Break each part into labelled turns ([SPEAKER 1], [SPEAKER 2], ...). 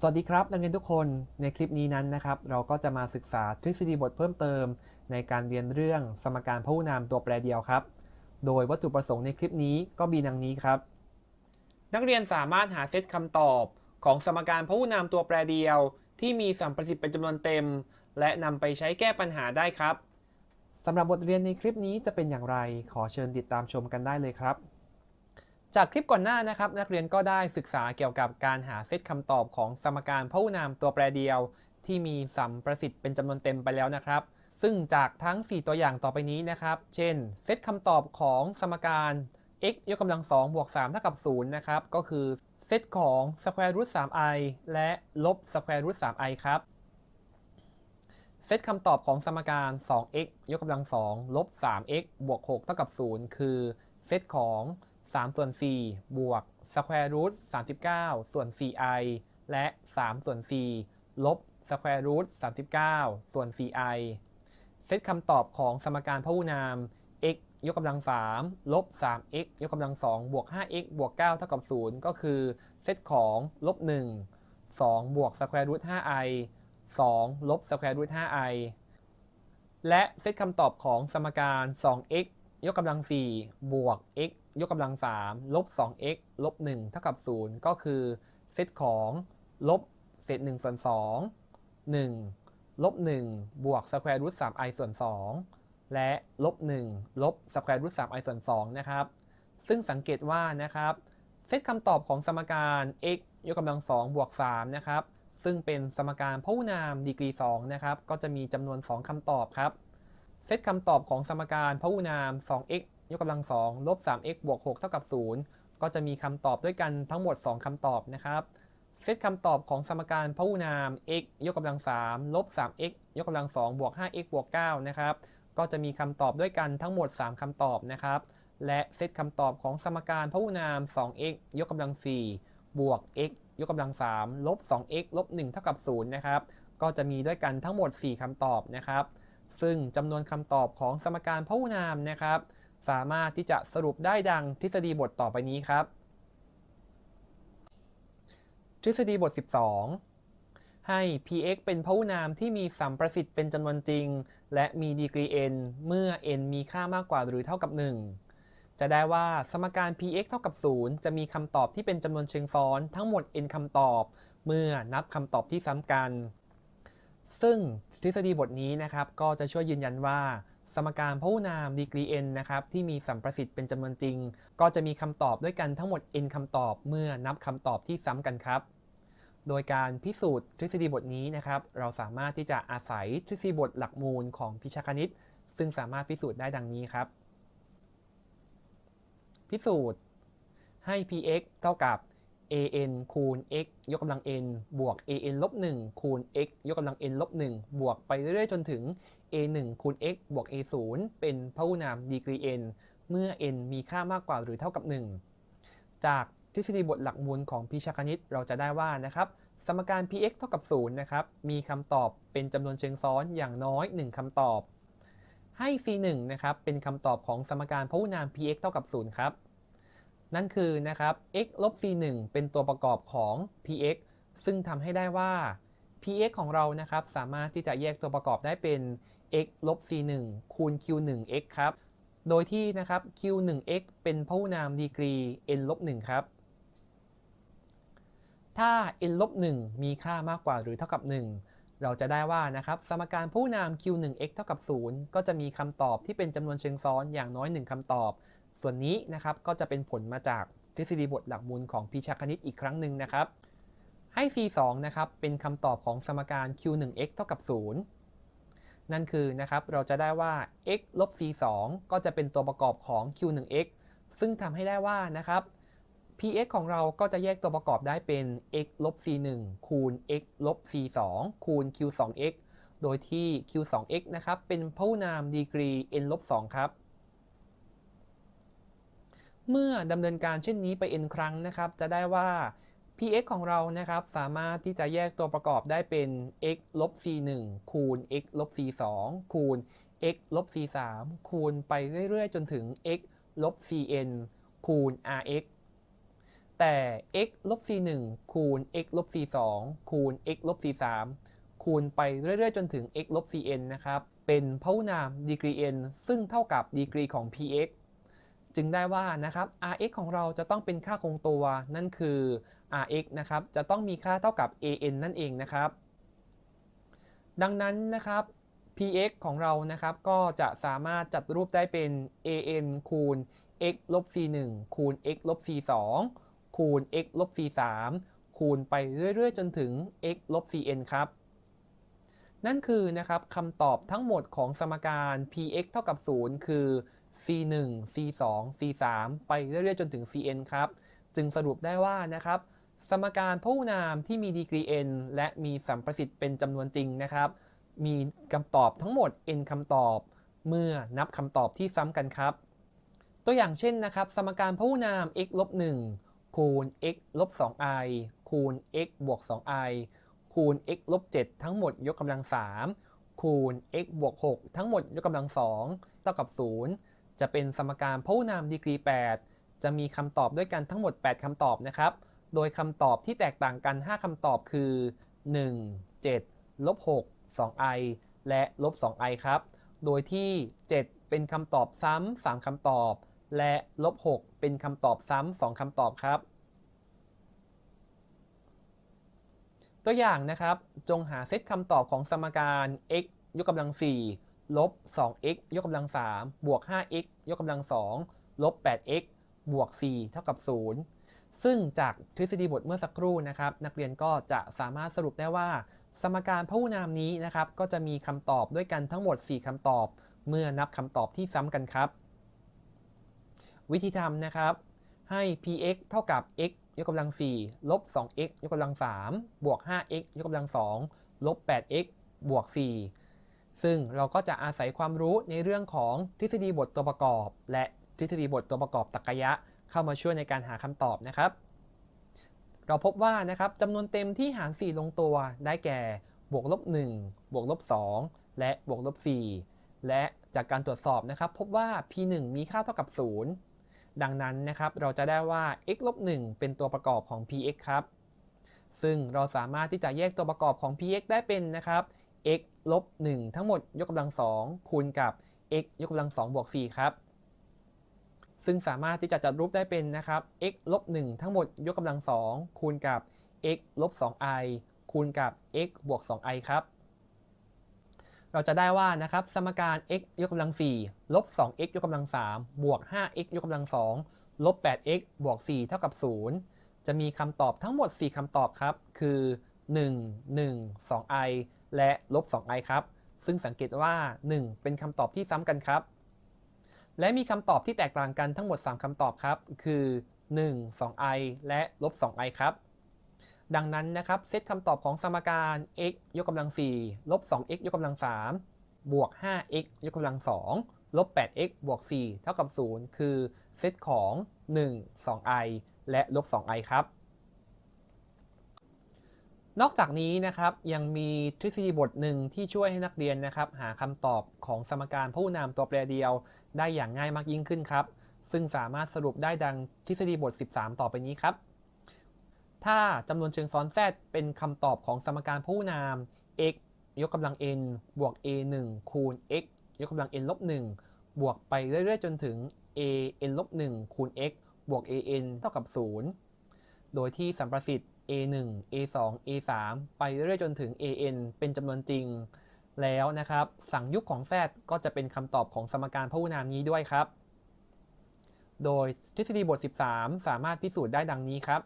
[SPEAKER 1] สวัสดีครับนักเรียนทุกคนในคลิปนี้นั้นนะครับ เราก็จะมาศึกษาทฤษฎีบทเพิ่มเติม ในการเรียนเรื่องสมการพหุนามตัวแปรเดียวครับ โดยวัตถุประสงค์ในคลิปนี้ก็มีดังนี้ครับ นักเรียนสามารถหาเซตคำตอบของสมการพหุนามตัวแปรเดียว ที่มีสัมประสิทธิ์เป็นจำนวนเต็ม และนำไปใช้แก้ปัญหาได้ครับสำหรับบทเรียนในคลิปนี้จะเป็นอย่างไร ขอเชิญติดตามชมกันได้เลยครับ จากคลิปก่อนหน้านะครับนักเรียนก็ได้ศึกษาเกี่ยวกับการหาเซตคำตอบของสมการพหุนามตัวแปรเดียว ที่มีสัมประสิทธิ์เป็นจำนวนเต็มไปแล้วนะครับ ซึ่งจากทั้ง 4 ตัวอย่างต่อไปนี้นะครับ เช่น เซตคำตอบของสมการ x ยกกำลัง2บวก3เท่ากับ0นะครับก็คือเซตของ square root 3i และลบ square root 3i ครับเซตคำตอบของสมการ 2x ยกกำลัง2ลบ 3x บวก6เท่ากับ0คือเซตของ 3 ส่วน 4 บวก square root 39 ส่วน 4i และ 3 ส่วน 4 ลบ square root 39 ส่วน 4i เซตคำตอบของสมการพหุนาม x ยกกำลัง 3 ลบ 3x ยกกำลัง 2 บวก 5x บวก 9 เท่ากับ 0 ก็คือ เซตของ ลบ 1 2 บวก square root 5i 2 ลบ square root 5i และเซตคำตอบของสมการ 2x ยกกำลัง 4 บวก x ยกกำลัง3ลบ 2x ลบ 1 เท่ากับ 0 ก็คือ เซตของลบเศษ1ส่วน2 1ลบ1บวก square root 3i ส่วน 2 และลบ1ลบ square root 3i ส่วน2นะครับ ซึ่งสังเกตว่านะครับ เซตคำตอบของสมการ x ยกกำลัง2บวก3นะครับ ซึ่งเป็นสมการพหุนามดีกรี2นะครับ ก็จะมีจำนวน 2คำตอบครับ เซตคำตอบของสมการพหุนาม 2x ยกกำลัง2ลบ 3x บวก 6 เท่ากับ 0 ก็จะมีคำตอบด้วยกันทั้งหมด 2คำตอบนะครับ เซตคำตอบของสมการพหุนาม x ยกกำลัง3ลบ 3x ยกกำลัง2บวก 5x บวก 9 นะครับ ก็จะมีคำตอบด้วยกันทั้งหมด 3คำตอบนะครับ และเซตคำตอบของสมการพหุนาม 2x ยกกำลัง4บวก x ยกกำลัง3ลบ 2x ลบ 1 เท่ากับ 0 นะครับ ก็จะมีด้วยกันทั้งหมด 4คำตอบนะครับ ซึ่งจำนวนคำตอบของสมการพหุนามนะครับ สามารถที่จะสรุปได้ดังทฤษฎีบทต่อไปนี้ครับ ทฤษฎีบท 12 ให้ px เป็นพหุนามที่มีสัมประสิทธิ์เป็นจำนวนจริง และมีดีกรี n เมื่อ n มีค่ามากกว่าหรือเท่ากับ 1 จะได้ว่าสมการ px เท่ากับ 0 จะมีคำตอบที่เป็นจำนวนเชิงซ้อนทั้งหมด n คำตอบ เมื่อนับคำตอบที่ซ้ำกัน ซึ่งทฤษฎีบทนี้นะครับก็จะช่วยยืนยันว่า สมการพหุนามดีกรี n นะครับที่มีสัมประสิทธิ์เป็นจำนวนจริง ก็จะมีคำตอบด้วยกันทั้งหมด n คำตอบเมื่อนับคำตอบที่ซ้ำกันครับ โดยการพิสูจน์ทฤษฎีบทนี้นะครับ เราสามารถที่จะอาศัยทฤษฎีบทหลักมูลของพิชคณิต ซึ่งสามารถพิสูจน์ได้ดังนี้ครับ พิสูจน์ให้ px เท่ากับ an คูณ x ยกกำลัง n บวก an ลบ1คูณ x ยกกำลัง n ลบ1บวกไปเรื่อยๆ จนถึง a1 คูณ x บวก a0 เป็นพหุนามดีกรี n เมื่อ n มีค่ามากกว่าหรือเท่ากับ 1 จากทฤษฎีบทหลักมูลของพิชคณิตเราจะได้ว่านะครับสมการ px เท่ากับ 0 นะครับ มีคำตอบเป็นจำนวนเชิงซ้อนอย่างน้อย 1คำตอบ ให้ c1 นะครับ เป็นคำตอบของสมการพหุนาม px เท่ากับ 0 ครับ นั่นคือนะครับ x ลบ c1 เป็นตัวประกอบของ px ซึ่งทำให้ได้ว่า px ของเรานะครับ สามารถที่จะแยกตัวประกอบได้เป็น x ลบ c1 คูณ q1x ครับ โดยที่นะครับ q1x เป็นพหุนามดีกรี n ลบ1ครับ ถ้า n ลบ1มีค่ามากกว่าหรือเท่ากับ 1 เราจะได้ว่านะครับสมการพหุนาม q1x เท่ากับ 0 ก็จะมีคำตอบที่เป็นจำนวนเชิงซ้อนอย่างน้อย 1คำตอบ ส่วนนี้นะครับก็จะเป็นผลมาจากทฤษฎีบทหลักมูลของพิชาคณิตอีกครั้งหนึ่งนะครับ ให้ c2 นะครับเป็นคำตอบของสมการ q1x เท่ากับ 0 นั่นคือนะครับเราจะได้ว่า x ลบ c2 ก็จะเป็นตัวประกอบของ q1x ซึ่งทำให้ได้ว่านะครับ px ของเราก็จะแยกตัวประกอบได้เป็น x ลบ c1 คูณ x ลบ c2 คูณ q2x โดยที่ q2x นะครับเป็นพหุนามดีกรี n ลบ 2 ครับ เมื่อดำเนินการเช่นนี้ไป n ครั้งนะครับ จะได้ว่า px ของเรานะครับสามารถที่จะแยกตัวประกอบได้เป็น x ลบ c1 คูณ x ลบ c2 คูณ x ลบ c3 คูณไปเรื่อยๆ จนถึง x ลบ cn คูณ rx แต่ x ลบ c 1คูณ x ลบ c 2คูณ x ลบ c 3คูณไปเรื่อยๆ จนถึง x ลบ cn นะครับ เป็นพหุนามดีกรี n ซึ่งเท่ากับดีกรีของ px จึงได้ว่านะครับ rx ของเราจะต้องเป็นค่าคงตัวนั่นคือ rx นะครับจะต้องมีค่าเท่ากับ an นั่นเองนะครับ ดังนั้นนะครับ px ของเรานะครับก็จะสามารถจัดรูปได้เป็น an คูณ x ลบ c 1คูณ x ลบ c 2คูณ x ลบ c 3คูณไปเรื่อยๆ จนถึง x ลบ cn ครับ นั่นคือนะครับคำตอบทั้งหมดของสมการ px เท่ากับ 0 คือ c 1 c 2 c 3ไปเรื่อยๆ จนถึง cn ครับ จึงสรุปได้ว่านะครับ สมการพหุนามที่มีดีกรี n และมีสัมประสิทธิ์เป็นจำนวนจริงนะครับ มีคำตอบทั้งหมด n คำตอบ เมื่อนับคำตอบที่ซ้ำกันครับ ตัวอย่างเช่นนะครับ สมการพหุนาม x ลบ1คูณ x ลบ 2i คูณ x บวก 2i คูณ x ลบ 7 ทั้งหมดยกกำลัง 3 คูณ x บวก 6 ทั้งหมดยกกำลัง 2 เท่ากับ 0 จะเป็นสมการพหุนามดีกรี 8 จะมีคำตอบด้วยกันทั้งหมด 8คำตอบนะครับ โดยคำตอบที่แตกต่างกัน 5คำตอบคือ 1 7ลบ6 2i และลบ 2i ครับ โดยที่ 7 เป็นคำตอบซ้ำ3คำตอบ และลบ6เป็นคำตอบซ้ำ2คำตอบครับ ตัวอย่างนะครับ จงหาเซตคำตอบของสมการ x ยกกำลัง 4 ลบ 2x ยกกำลัง 3 บวก 5x ยกกำลัง 2 ลบ 8x บวก 4 เท่ากับ 0 ซึ่งจากทฤษฎีบทเมื่อสักครู่นะครับ นักเรียนก็จะสามารถสรุปได้ว่า สมการพหุนามนี้นะครับ ก็จะมีคำตอบด้วยกันทั้งหมด 4คำตอบ เมื่อนับคำตอบที่ซ้ำกันครับ วิธีทำนะครับ ให้ px เท่ากับ x ยกกำลัง 4 ลบ 2x ยกกำลัง 3 บวก 5x ยกกำลัง 2 ลบ 8x บวก 4 ซึ่งเราก็จะอาศัยความรู้ในเรื่องของทฤษฎีบทตัวประกอบ และทฤษฎีบทตัวประกอบตรรกะยะ เข้ามาช่วยในการหาคำตอบนะครับ เราพบว่านะครับจำนวนเต็มที่หาร 4 ลงตัวได้แก่ บวกลบ 1 บวกลบ 2 และบวกลบ 4 และจากการตรวจสอบนะครับพบว่า p1 มีค่าเท่ากับ 0 ดังนั้นนะครับเราจะได้ว่า x ลบ 1 เป็นตัวประกอบของ px ครับ ซึ่งเราสามารถที่จะแยกตัวประกอบของ px ได้เป็นนะครับ x ลบ 1 ทั้งหมดยกกำลัง 2 คูณกับ x ยกกำลัง 2 บวก 4 ครับ ซึ่งสามารถที่จะจัดรูปได้เป็นนะครับ x ลบ1ทั้งหมดยกกำลัง 2 คูณกับ x ลบ 2i คูณกับ x บวก 2i ครับ เราจะได้ว่านะครับสมการ x ยกกำลัง4ลบ 2x ยกกำลัง3บวก 5x ยกกำลัง2ลบ 8x บวก 4 เท่ากับ 0 จะมีคำตอบทั้งหมด 4คำตอบครับ คือ 1 1 2i และลบ 2i ครับ ซึ่งสังเกตว่า 1 เป็นคำตอบที่ซ้ำกันครับ และมีคำตอบที่แตกต่างกันทั้งหมด 3คำตอบครับ คือ 1 2i และลบ 2i ครับ ดังนั้นนะครับเซตคำตอบของสมการ x ยกกำลัง4ลบ 2x ยกกำลัง3บวก 5x ยกกำลัง2ลบ 8x บวก4เท่ากับ 0 คือเซตของ 1 2i และลบ 2i ครับ นอกจากนี้นะครับยังมีทฤษฎีบทหนึ่งที่ช่วยให้นักเรียนนะครับหาคำตอบของสมการพหุนามตัวแปรเดียว ได้อย่างง่ายมากยิ่งขึ้นครับ ซึ่งสามารถสรุปได้ดังทฤษฎีบท 13 ต่อไปนี้ครับ ถ้าจำนวนเชิงซ้อน z เป็นคำตอบของสมการพหุนาม x ยกกำลัง n บวก a 1คูณ x ยกกำลัง n ลบ1บวกไปเรื่อยๆ จนถึง a n ลบ1คูณ x บวก a n เท่ากับ 0 โดยที่สัมประสิทธิ์ a 1 a 2 a 3 ไปเรื่อยๆจนถึง a n เป็นจำนวนจริง แล้วนะครับ สั่งยุคของ z ก็จะเป็นคำตอบของสมการพหุนามนี้ด้วยครับ โดยทฤษฎีบท 13 สามารถพิสูจน์ได้ดังนี้ครับ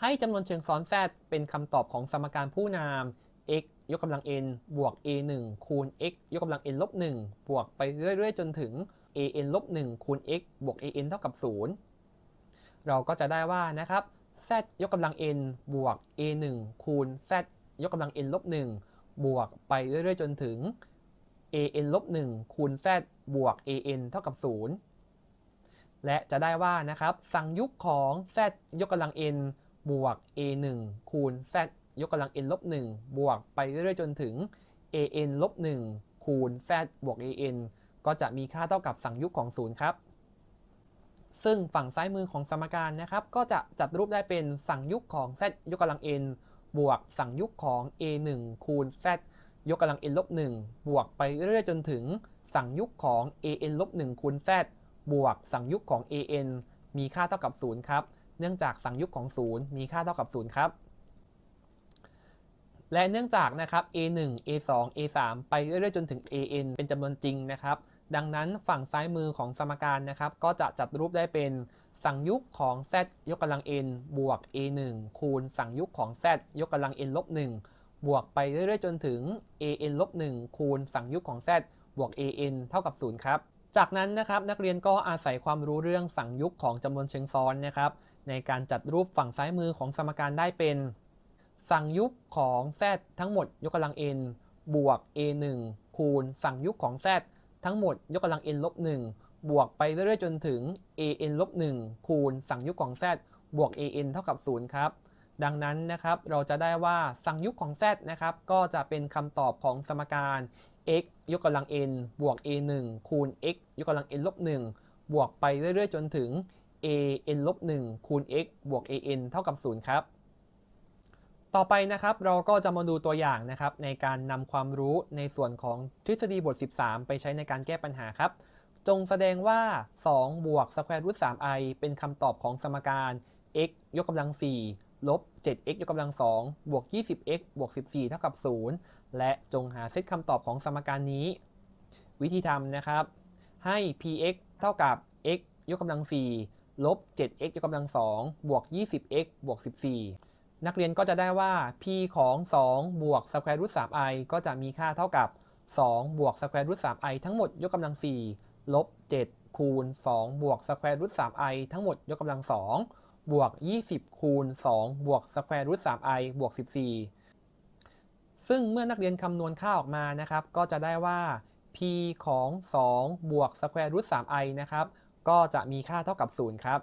[SPEAKER 1] ให้จำนวนเชิงซ้อน z เป็นคำตอบของสมการผู้นาม x ยกกำลัง n บวก a 1คูณ x ยกกำลัง n ลบ1บวกไปเรื่อยๆ จนถึง a n ลบ1คูณ x บวก a n เท่ากับ 0 เราก็จะได้ว่านะครับ z ยกกำลัง n บวก a 1คูณ z ยกกำลัง n ลบ1บวกไปเรื่อยๆ จนถึง a n ลบ1คูณ z บวก a n เท่ากับ 0 และจะได้ว่านะครับ สังยุคของ z ยกกำลัง n บวก a 1คูณ z ยกกำลัง n ลบ1บวกไปเรื่อยๆ จนถึง a n ลบ1คูณ z บวก a n ก็จะมีค่าเท่ากับสังยุคของ 0 ครับ ซึ่งฝั่งซ้ายมือของสมการนะครับ ก็จะจัดรูปได้เป็นสั่งยุกของ z ยกกำลัง n บวกสั่งยุกของ a 1คูณ z ยกกำลัง n ลบ1บวกไปเรื่อยๆจนถึงสั่งยุกของ a n ลบ1คูณ z บวกสั่งยุกของ a n มีค่าเท่ากับ 0 ครับ เนื่องจากสั่งยุกของ 0 มีค่าเท่ากับ 0 ครับ และเนื่องจากนะครับ a1 a2 a3 ไปเรื่อยๆจนถึง an เป็นจำนวนจริงนะครับ ดังนั้นฝั่งซ้ายมือของสมการนะครับก็จะจัดรูปได้เป็นสั่งยุกของ z ยกกำลัง n บวก a1 คูณสั่งยุกของ z ยกกำลัง n ลบ1บวกไปเรื่อยๆ จนถึง an ลบ1คูณสั่งยุกของ z บวก an เท่ากับ 0 ครับ จากนั้นนะครับนักเรียนก็อาศัยความรู้เรื่องสั่งยุกของจำนวนเชิงซ้อนนะครับในการจัดรูปฝั่งซ้ายมือของสมการได้เป็น สั่งยุกของ z ทั้งหมดยกกำลัง n บวก a1 คูณสั่งยุกของ z ทั้งหมดยกกำลัง n ลบ1บวกไปเรื่อยๆจนถึง an ลบ1คูณสั่งยุกของ z บวก an เท่ากับ 0 ครับ ดังนั้นนะครับเราจะได้ว่าสั่งยุกของ z นะครับก็จะเป็นคำตอบของสมการ x ยกกำลัง n บวก a 1คูณ x ยกกำลัง n ลบ1บวกไปเรื่อยๆ จนถึง a n ลบ1คูณ x บวก a n เท่ากับ 0 ครับ ต่อไปนะครับเราก็จะมาดูตัวอย่างนะครับในการนำความรู้ในส่วนของทฤษฎีบท 13 ไปใช้ในการแก้ปัญหาครับ จงแสดงว่า2บวก square root 3i เป็นคำตอบของสมการ x ยกกำลัง 4 ลบ 7x ยกกำลัง 2 บวก 20x บวก 14 เท่ากับ 0 และจงหาเซตคำตอบของสมการนี้ วิธีทำนะครับ ให้ px เท่ากับ x ยกกำลัง 4 ลบ 7x ยกกำลัง 2 บวก 20x บวก 14 นักเรียนก็จะได้ว่า p ของ 2 บวก square root 3i ก็จะมีค่าเท่ากับ 2 บวก square root 3i ทั้งหมดยกกำลัง 4 ลบ 7 คูณ 2 บวก square root 3i ทั้งหมดยกกำลัง 2 บวก 20 คูณ 2 บวก square root 3i บวก 14 ซึ่งเมื่อนักเรียนคำนวณค่าออกมานะครับ ก็จะได้ว่า p ของ 2 บวก square root 3i นะครับ ก็จะมีค่าเท่ากับ 0 ครับ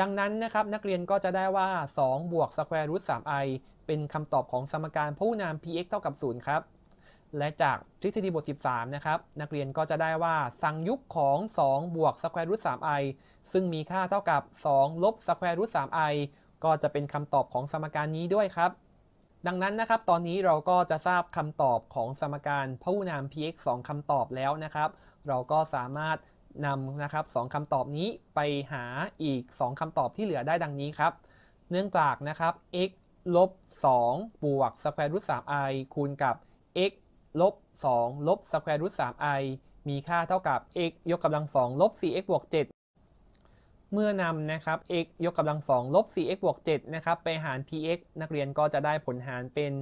[SPEAKER 1] ดังนั้นนะครับนักเรียนก็จะได้ว่า 2 บวก square root 3i เป็นคำตอบของสมการพหุนาม px เท่ากับ 0 ครับ และจากทฤษฎีบท 13 นะครับ นักเรียนก็จะได้ว่าสังยุกของ 2 บวก square root 3i ซึ่งมีค่าเท่ากับ 2 ลบ square root 3i ก็จะเป็นคำตอบของสมการนี้ด้วยครับ ดังนั้นนะครับ ตอนนี้เราก็จะทราบคำตอบของสมการพหุนาม px 2คำตอบแล้วนะครับ เราก็สามารถ นำนะครับสองคำตอบนี้ไปหาอีก 2คำตอบที่เหลือได้ดังนี้ครับ เนื่องจากนะครับ x ลบ2บวก square root 3i คูณกับ x ลบ2ลบ square root 3i มีค่าเท่ากับ x ยกกำลัง2ลบ 4x บวก 7 เมื่อนำนะครับ x ยกกำลัง2ลบ 4x บวก 7 นะครับ ไปหาร px นักเรียนก็จะได้ผลหารเป็น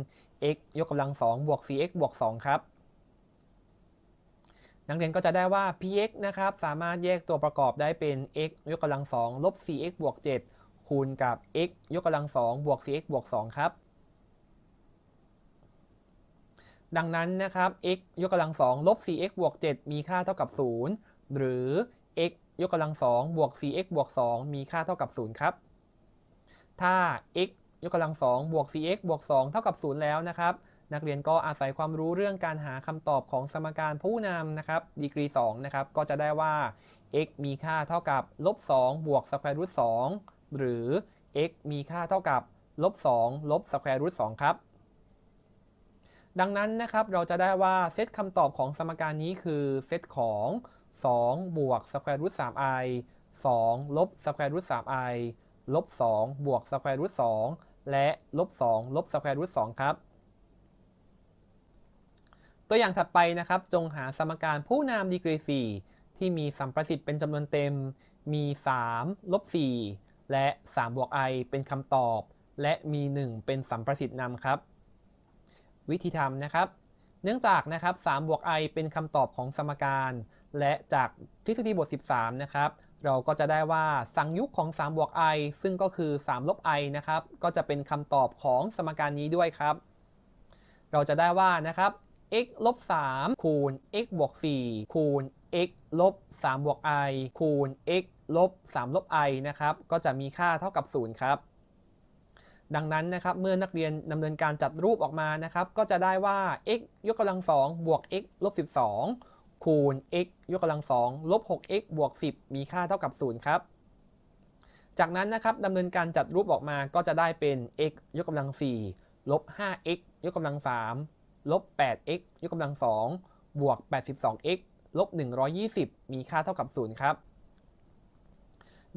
[SPEAKER 1] x ยกกำลัง2บวก 4x บวก 2 ครับ นักเรียนก็จะได้ว่า px นะครับ สามารถแยกตัวประกอบได้เป็น x ยกกำลัง2ลบ 4x บวก 7 คูณกับ x ยกกำลัง2บวก 4x บวก 2 ครับ ดังนั้นนะครับ x ยกกำลัง2ลบ 4x บวก 7 มีค่าเท่ากับ 0 หรือ x ยกกำลัง2บวก 4x บวก 2 มีค่าเท่ากับ 0 ครับ ถ้า x ยกกำลัง2บวก 4x บวก 2 เท่ากับ 0 แล้วนะครับ นักเรียนก็อาศัยความรู้เรื่องการหาคำตอบของสมการพหุนามนะครับดีกรี2นะครับก็จะได้ว่า x มีค่าเท่ากับลบ2บวก square root 2หรือ x มีค่าเท่ากับลบ2ลบ square root 2ครับ ดังนั้นนะครับเราจะได้ว่าเซตคำตอบของสมการนี้คือเซตของ 2 บวก square root 3i 2ลบ square root 3i ลบ2บวก square root 2และลบ2ลบ square root 2ครับ ตัวอย่างถัดไปนะครับ จงหาสมการผู้นามดีกรี 4 ที่มีสัมประสิทธิ์เป็นจำนวนเต็ม มี3ลบ4และ3บวก i เป็นคำตอบ และมี 1 เป็นสัมประสิทธิ์นำครับ วิธีทำนะครับ เนื่องจากนะครับ3บวก i เป็นคำตอบของสมการ และจากทฤษฎีบท 13 นะครับเราก็จะได้ว่าสังยุกของ3บวก i ซึ่งก็คือ3ลบ i นะครับ ก็จะเป็นคำตอบของสมการนี้ด้วยครับ เราจะได้ว่านะครับ x ลบ3คูณ x บวก4คูณ x ลบ3บวก i คูณ x ลบ3ลบ i นะครับ ก็จะมีค่าเท่ากับ 0 ครับ ดังนั้นนะครับ เมื่อนักเรียนดำเนินการจัดรูปออกมานะครับ ก็จะได้ว่า x ยกกำลัง 2 บวก x ลบ 12 คูณ x ยกกำลัง 2 ลบ 6x บวก 10 มีค่าเท่ากับ 0 ครับ จากนั้นนะครับดำเนินการจัดรูปออกมาก็จะได้เป็น x ยกกำลัง 4 ลบ 5x ยกกำลัง 3 ลบ 8x ยกกำลัง 2 บวก 82x ลบ 120 มีค่าเท่ากับ 0 ครับ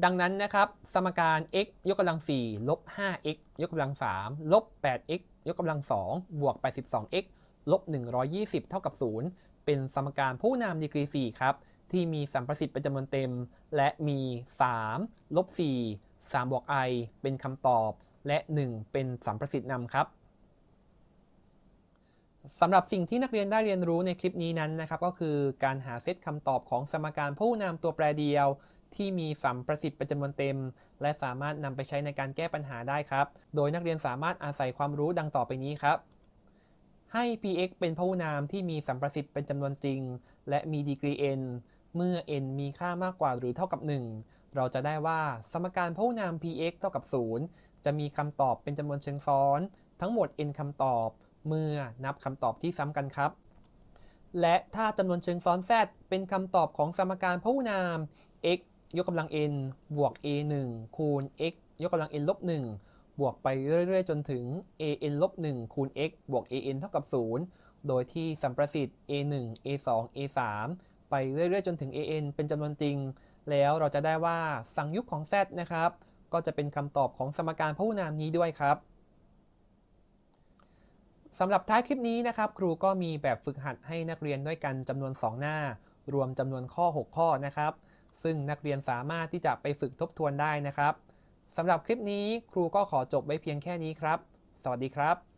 [SPEAKER 1] ดังนั้นนะครับ สมการ x ยกกำลัง 4 ลบ 5x ยกกำลัง 3 ลบ 8x ยกกำลัง 2 บวก 82x ลบ 120 เท่ากับ 0 เป็นสมการผู้นามดีกรี 4 ครับ ที่มีสัมประสิทธิ์เป็นจำนวนเต็ม และมี 3 ลบ 4 3 บวก i เป็นคำตอบ และ 1 เป็นสัมประสิทธิ์นำครับ สำหรับสิ่งที่นักเรียนได้เรียนรู้ในคลิปนี้นั้นนะครับ ก็คือการหาเซตคำตอบของสมการผู้นามตัวแปรเดียว ที่มีสัมประสิทธิ์เป็นจำนวนเต็ม และสามารถนำไปใช้ในการแก้ปัญหาได้ครับ โดยนักเรียนสามารถอาศัยความรู้ดังต่อไปนี้ครับ ให้ px เป็นพหุนามที่มีสัมประสิทธิ์เป็นจำนวนจริง และมีดีกรี n เมื่อ n มีค่ามากกว่าหรือเท่ากับ 1 เราจะได้ว่าสมการพหุนาม px เท่ากับ 0 จะมีคำตอบเป็นจำนวนเชิงซ้อน ทั้งหมด n คำตอบ เมื่อนับคำตอบที่ซ้ำกันครับ และถ้าจำนวนเชิงซ้อน z เป็นคำตอบของสมการพหุนาม x ยกกำลัง n บวก a 1คูณ x ยกกำลัง n ลบ1บวกไปเรื่อยๆ จนถึง a n ลบ1คูณ x บวก a n เท่ากับ 0 โดยที่สัมประสิทธิ์ a 1 a 2 a 3ไปเรื่อยๆ จนถึง a n เป็นจำนวนจริง แล้วเราจะได้ว่าสังยุกของ z นะครับ ก็จะเป็นคำตอบของสมการพหุนามนี้ด้วยครับ สำหรับท้ายคลิปนี้นะครับ ครูก็มีแบบฝึกหัดให้นักเรียนด้วยกันจำนวน 2 หน้า รวมจำนวนข้อ 6 ข้อนะครับ ซึ่งนักเรียนสามารถที่จะไปฝึกทบทวนได้นะครับสำหรับคลิปนี้ครูก็ขอจบไว้เพียงแค่นี้ครับ สวัสดีครับ